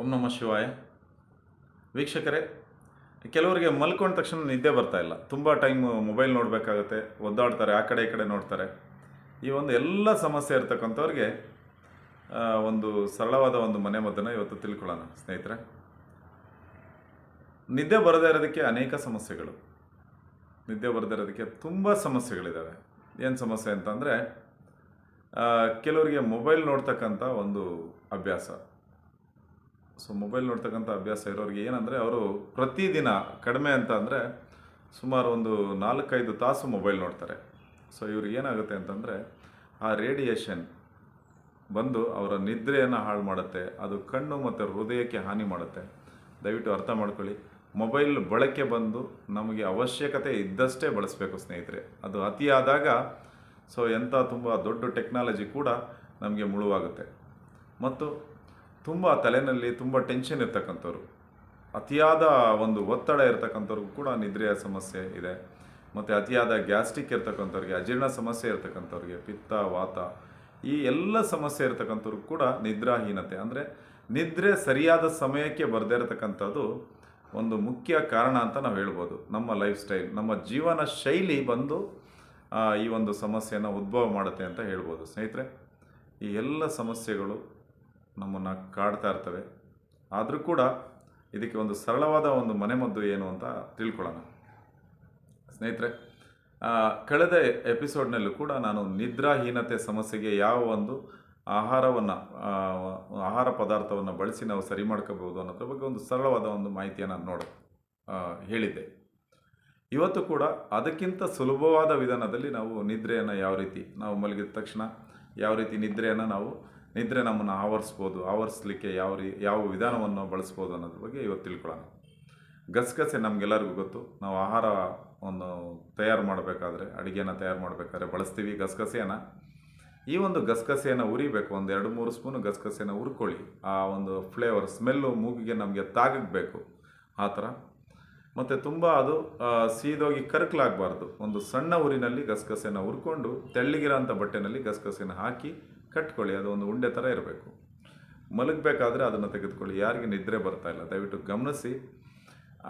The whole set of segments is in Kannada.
ಓಂ ನಮಃ ಶಿವಾಯ. ವೀಕ್ಷಕರೇ, ಕೆಲವರಿಗೆ ಮಲ್ಕೊಂಡ ತಕ್ಷಣ ನಿದ್ದೆ ಬರ್ತಾ ಇಲ್ಲ. ತುಂಬ ಟೈಮ್ ಮೊಬೈಲ್ ನೋಡಬೇಕಾಗುತ್ತೆ, ಒದ್ದಾಡ್ತಾರೆ, ಆ ಕಡೆ ಈ ಕಡೆ ನೋಡ್ತಾರೆ. ಈ ಒಂದು ಎಲ್ಲ ಸಮಸ್ಯೆ ಇರ್ತಕ್ಕಂಥವ್ರಿಗೆ ಒಂದು ಸರಳವಾದ ಒಂದು ಮನೆ ಮದ್ದನ್ನು ಇವತ್ತು ತಿಳ್ಕೊಳ್ಳೋಣ, ಸ್ನೇಹಿತರೆ. ನಿದ್ದೆ ಬರದೇ ಇರೋದಕ್ಕೆ ಅನೇಕ ಸಮಸ್ಯೆಗಳು. ನಿದ್ದೆ ಬರದೇ ಇರೋದಕ್ಕೆ ತುಂಬ ಸಮಸ್ಯೆಗಳಿದ್ದಾವೆ ಏನು ಸಮಸ್ಯೆ ಅಂತಂದರೆ ಕೆಲವರಿಗೆ ಮೊಬೈಲ್ ನೋಡ್ತಕ್ಕಂಥ ಒಂದು ಅಭ್ಯಾಸ. ಸೊ ಮೊಬೈಲ್ ನೋಡ್ತಕ್ಕಂಥ ಅಭ್ಯಾಸ ಇರೋರಿಗೆ ಏನಂದರೆ, ಅವರು ಪ್ರತಿದಿನ ಕಡಿಮೆ ಅಂತ ಅಂದರೆ ಸುಮಾರು ಒಂದು ನಾಲ್ಕೈದು ತಾಸು ಮೊಬೈಲ್ ನೋಡ್ತಾರೆ. ಸೊ ಇವ್ರಿಗೆ ಏನಾಗುತ್ತೆ ಅಂತಂದರೆ, ಆ ರೇಡಿಯೇಷನ್ ಬಂದು ಅವರ ನಿದ್ರೆಯನ್ನು ಹಾಳು ಮಾಡುತ್ತೆ, ಅದು ಕಣ್ಣು ಮತ್ತು ಹೃದಯಕ್ಕೆ ಹಾನಿ ಮಾಡುತ್ತೆ. ದಯವಿಟ್ಟು ಅರ್ಥ ಮಾಡ್ಕೊಳ್ಳಿ. ಮೊಬೈಲ್ ಬಳಕೆ ಬಂದು ನಮಗೆ ಅವಶ್ಯಕತೆ ಇದ್ದಷ್ಟೇ ಬಳಸಬೇಕು ಸ್ನೇಹಿತರೆ. ಅದು ಅತಿಯಾದಾಗ ಸೊ ಎಂಥ ತುಂಬ ದೊಡ್ಡ ಟೆಕ್ನಾಲಜಿ ಕೂಡ ನಮಗೆ ಮುಳುವಾಗುತ್ತೆ. ಮತ್ತು ತುಂಬ ತಲೆಯಲ್ಲಿ ತುಂಬ ಟೆನ್ಷನ್ ಇರ್ತಕ್ಕಂಥವ್ರು. ಅತಿಯಾದ ಒಂದು ಒತ್ತಡ ಇರ್ತಕ್ಕಂಥವ್ರಿಗೂ ಕೂಡ ನಿದ್ರೆಯ ಸಮಸ್ಯೆ ಇದೆ. ಮತ್ತು ಅತಿಯಾದ ಗ್ಯಾಸ್ಟ್ರಿಕ್ ಇರ್ತಕ್ಕಂಥವ್ರಿಗೆ, ಅಜೀರ್ಣ ಸಮಸ್ಯೆ ಇರ್ತಕ್ಕಂಥವ್ರಿಗೆ, ಪಿತ್ತ, ವಾತ, ಈ ಎಲ್ಲ ಸಮಸ್ಯೆ ಇರ್ತಕ್ಕಂಥವ್ರಿಗೂ ಕೂಡ ನಿದ್ರಾಹೀನತೆ. ಅಂದರೆ ನಿದ್ರೆ ಸರಿಯಾದ ಸಮಯಕ್ಕೆ ಬರದೇ ಇರತಕ್ಕಂಥದ್ದು ಒಂದು ಮುಖ್ಯ ಕಾರಣ ಅಂತ ನಾವು ಹೇಳ್ಬೋದು. ನಮ್ಮ ಲೈಫ್ ಸ್ಟೈಲ್ ನಮ್ಮ ಜೀವನ ಶೈಲಿ ಬಂದು ಈ ಒಂದು ಸಮಸ್ಯೆಯನ್ನು ಉದ್ಭವ ಮಾಡುತ್ತೆ ಅಂತ ಹೇಳ್ಬೋದು. ಸ್ನೇಹಿತರೆ, ಈ ಎಲ್ಲ ಸಮಸ್ಯೆಗಳು ನಮ್ಮನ್ನು ಕಾಡ್ತಾ ಇರ್ತವೆ. ಆದರೂ ಕೂಡ ಇದಕ್ಕೆ ಒಂದು ಸರಳವಾದ ಒಂದು ಮನೆಮದ್ದು ಏನು ಅಂತ ತಿಳ್ಕೊಳ್ಳೋಣ. ಸ್ನೇಹಿತರೆ ಕಳೆದ ಎಪಿಸೋಡ್ನಲ್ಲೂ ಕೂಡ ನಾನು ನಿದ್ರಾಹೀನತೆ ಸಮಸ್ಯೆಗೆ ಯಾವ ಒಂದು ಆಹಾರವನ್ನು ಆಹಾರ ಪದಾರ್ಥವನ್ನು ಬಳಸಿ ನಾವು ಸರಿ ಮಾಡ್ಕೋಬಹುದು ಅನ್ನೋದ್ರ ಬಗ್ಗೆ ಒಂದು ಸರಳವಾದ ಒಂದು ಮಾಹಿತಿಯನ್ನು ನೋಡ ಹೇಳಿದ್ದೆ. ಇವತ್ತು ಕೂಡ ಅದಕ್ಕಿಂತ ಸುಲಭವಾದ ವಿಧಾನದಲ್ಲಿ ನಾವು ನಿದ್ರೆಯನ್ನು ಯಾವ ರೀತಿ ನಾವು ಮಲಗಿದ ತಕ್ಷಣ ಯಾವ ರೀತಿ ನಿದ್ರೆಯನ್ನು ನಾವು ನಿದ್ರೆ ನಮ್ಮನ್ನು ಆವರಿಸ್ಬೋದು, ಆವರಿಸ್ಲಿಕ್ಕೆ ಯಾವ ರೀ, ಯಾವ ವಿಧಾನವನ್ನು ಬಳಸ್ಬೋದು ಅನ್ನೋದ್ರ ಬಗ್ಗೆ ಇವತ್ತು ತಿಳ್ಕೊಳ್ಳೋಣ. ಗಸಗಸೆ ನಮಗೆಲ್ಲರಿಗೂ ಗೊತ್ತು, ನಾವು ಆಹಾರ ಒಂದು ತಯಾರು ಮಾಡಬೇಕಾದ್ರೆ ಅಡುಗೆನ ತಯಾರು ಮಾಡಬೇಕಾದ್ರೆ ಬಳಸ್ತೀವಿ ಗಸಗಸೆಯನ್ನು ಈ ಒಂದು ಗಸಗಸೆಯನ್ನು ಉರಿಬೇಕು, ಒಂದು ಎರಡು ಮೂರು ಸ್ಪೂನು ಗಸಗಸೆಯನ್ನು ಹುರ್ಕೊಳ್ಳಿ. ಆ ಒಂದು ಫ್ಲೇವರ್ ಸ್ಮೆಲ್ಲು ಮೂಗಿಗೆ ನಮಗೆ ತಾಗಬೇಕು, ಆ ಥರ. ಮತ್ತು ತುಂಬ ಅದು ಸೀದೋಗಿ ಕರ್ಕಲಾಗಬಾರ್ದು. ಒಂದು ಸಣ್ಣ ಊರಿನಲ್ಲಿ ಗಸಗಸೆನ ಹುರ್ಕೊಂಡು, ತೆಳ್ಳಗಿರೋಂಥ ಬಟ್ಟೆನಲ್ಲಿ ಗಸಗಸೆನ ಹಾಕಿ ಕಟ್ಕೊಳ್ಳಿ, ಅದು ಒಂದು ಉಂಡೆ ಥರ ಇರಬೇಕು. ಮಲಗಬೇಕಾದ್ರೆ ಅದನ್ನು ತೆಗೆದುಕೊಳ್ಳಿ, ಯಾರಿಗೆ ನಿದ್ರೆ ಬರ್ತಾ ಇಲ್ಲ. ದಯವಿಟ್ಟು ಗಮನಿಸಿ,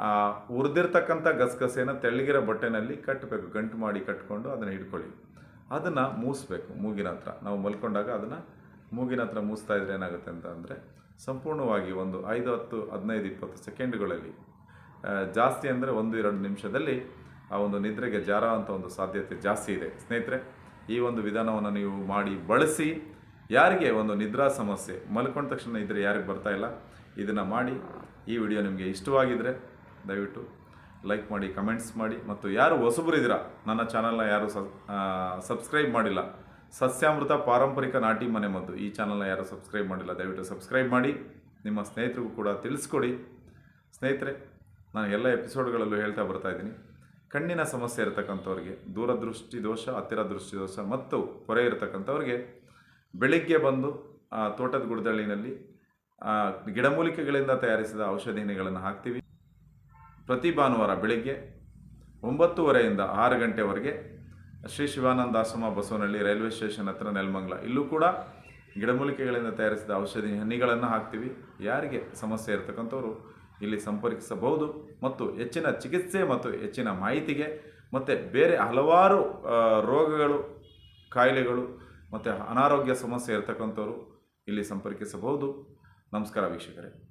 ಆ ಉರಿದಿರ್ತಕ್ಕಂಥ ಗಸಗಸೆನ ತೆಳ್ಳಗಿರೋ ಬಟ್ಟೆನಲ್ಲಿ ಕಟ್ಟಬೇಕು, ಗಂಟು ಮಾಡಿ ಕಟ್ಕೊಂಡು ಅದನ್ನು ಹಿಡ್ಕೊಳ್ಳಿ. ಅದನ್ನು ಮೂಸಬೇಕು, ಮೂಗಿನ ಹತ್ರ. ನಾವು ಮಲ್ಕೊಂಡಾಗ ಅದನ್ನು ಮೂಗಿನ ಹತ್ರ ಮೂಸ್ತಾ ಇದ್ರೆ ಏನಾಗುತ್ತೆ ಅಂತ ಅಂದರೆ, ಸಂಪೂರ್ಣವಾಗಿ ಒಂದು ಐದು, ಹತ್ತು, ಹದಿನೈದು, ಇಪ್ಪತ್ತು ಸೆಕೆಂಡ್ಗಳಲ್ಲಿ ಜಾಸ್ತಿ ಅಂದರೆ ಒಂದು, ಎರಡು ನಿಮಿಷದಲ್ಲಿ ಆ ಒಂದು ನಿದ್ರೆಗೆ ಜಾರ ಅಂತ ಒಂದು ಸಾಧ್ಯತೆ ಜಾಸ್ತಿ ಇದೆ. ಸ್ನೇಹಿತರೆ ಈ ಒಂದು ವಿಧಾನವನ್ನು ನೀವು ಮಾಡಿ ಬಳಸಿ, ಯಾರಿಗೆ ಒಂದು ನಿದ್ರಾ ಸಮಸ್ಯೆ ಮಲ್ಕೊಂಡ ತಕ್ಷಣ ಇದ್ದರೆ ಯಾರಿಗೆ ಬರ್ತಾ ಇಲ್ಲ, ಇದನ್ನು ಮಾಡಿ. ಈ ವಿಡಿಯೋ ನಿಮಗೆ ಇಷ್ಟವಾಗಿದ್ದರೆ ದಯವಿಟ್ಟು ಲೈಕ್ ಮಾಡಿ, ಕಮೆಂಟ್ಸ್ ಮಾಡಿ. ಮತ್ತು ಯಾರು ಹೊಸಬರಿದ್ದೀರಾ, ನನ್ನ ಚಾನಲ್ನ ಯಾರು ಸಬ್ಸ್ಕ್ರೈಬ್ ಮಾಡಿಲ್ಲ, ಸಸ್ಯಾಮೃತ ಪಾರಂಪರಿಕ ನಾಟಿ ಮನೆ ಮದ್ದು, ಈ ಚಾನಲ್ನ ಯಾರು ಸಬ್ಸ್ಕ್ರೈಬ್ ಮಾಡಿಲ್ಲ, ದಯವಿಟ್ಟು ಸಬ್ಸ್ಕ್ರೈಬ್ ಮಾಡಿ. ನಿಮ್ಮ ಸ್ನೇಹಿತರಿಗೂ ಕೂಡ ತಿಳಿಸ್ಕೊಡಿ. ಸ್ನೇಹಿತರೆ, ನಾನು ಎಲ್ಲ ಎಪಿಸೋಡ್ಗಳಲ್ಲೂ ಹೇಳ್ತಾ ಬರ್ತಾ ಇದ್ದೀನಿ. ಕಣ್ಣಿನ ಸಮಸ್ಯೆ ಇರತಕ್ಕಂಥವ್ರಿಗೆ ದೂರದೃಷ್ಟಿ ದೋಷ ಹತ್ತಿರ ದೃಷ್ಟಿ ದೋಷ ಮತ್ತು ಪೊರೆ ಇರತಕ್ಕಂಥವ್ರಿಗೆ ಬೆಳಿಗ್ಗೆ ಬಂದು ಆ, ತೋಟದ ಗುಡದಳ್ಳಿನಲ್ಲಿ ಗಿಡಮೂಲಿಕೆಗಳಿಂದ ತಯಾರಿಸಿದ ಔಷಧಿಗಳನ್ನು ಹಾಕ್ತೀವಿ. ಪ್ರತಿ ಭಾನುವಾರ ಬೆಳಿಗ್ಗೆ ಒಂಬತ್ತುವರೆಯಿಂದ ಆರು ಗಂಟೆವರೆಗೆ ಶ್ರೀ ಶಿವಾನಂದ ಆಶ್ರಮ ಬಸವನಹಳ್ಳಿ ರೈಲ್ವೆ ಸ್ಟೇಷನ್ ಹತ್ರ ನೆಲಮಂಗ್ಲ. ಇಲ್ಲೂ ಕೂಡ ಗಿಡಮೂಲಿಕೆಗಳಿಂದ ತಯಾರಿಸಿದ ಔಷಧಿ ಹನಿಗಳನ್ನು ಹಾಕ್ತೀವಿ. ಯಾರಿಗೆ ಸಮಸ್ಯೆ ಇರತಕ್ಕಂಥವ್ರು ಇಲ್ಲಿ ಸಂಪರ್ಕಿಸಬಹುದು ಮತ್ತು ಹೆಚ್ಚಿನ ಚಿಕಿತ್ಸೆ ಮತ್ತು ಹೆಚ್ಚಿನ ಮಾಹಿತಿಗೆ ಮತ್ತು ಬೇರೆ ಹಲವಾರು ರೋಗಗಳು, ಕಾಯಿಲೆಗಳು ಮತ್ತು ಅನಾರೋಗ್ಯ ಸಮಸ್ಯೆ ಇರತಕ್ಕಂಥವ್ರು ಇಲ್ಲಿ ಸಂಪರ್ಕಿಸಬಹುದು. ನಮಸ್ಕಾರ ವೀಕ್ಷಕರೇ.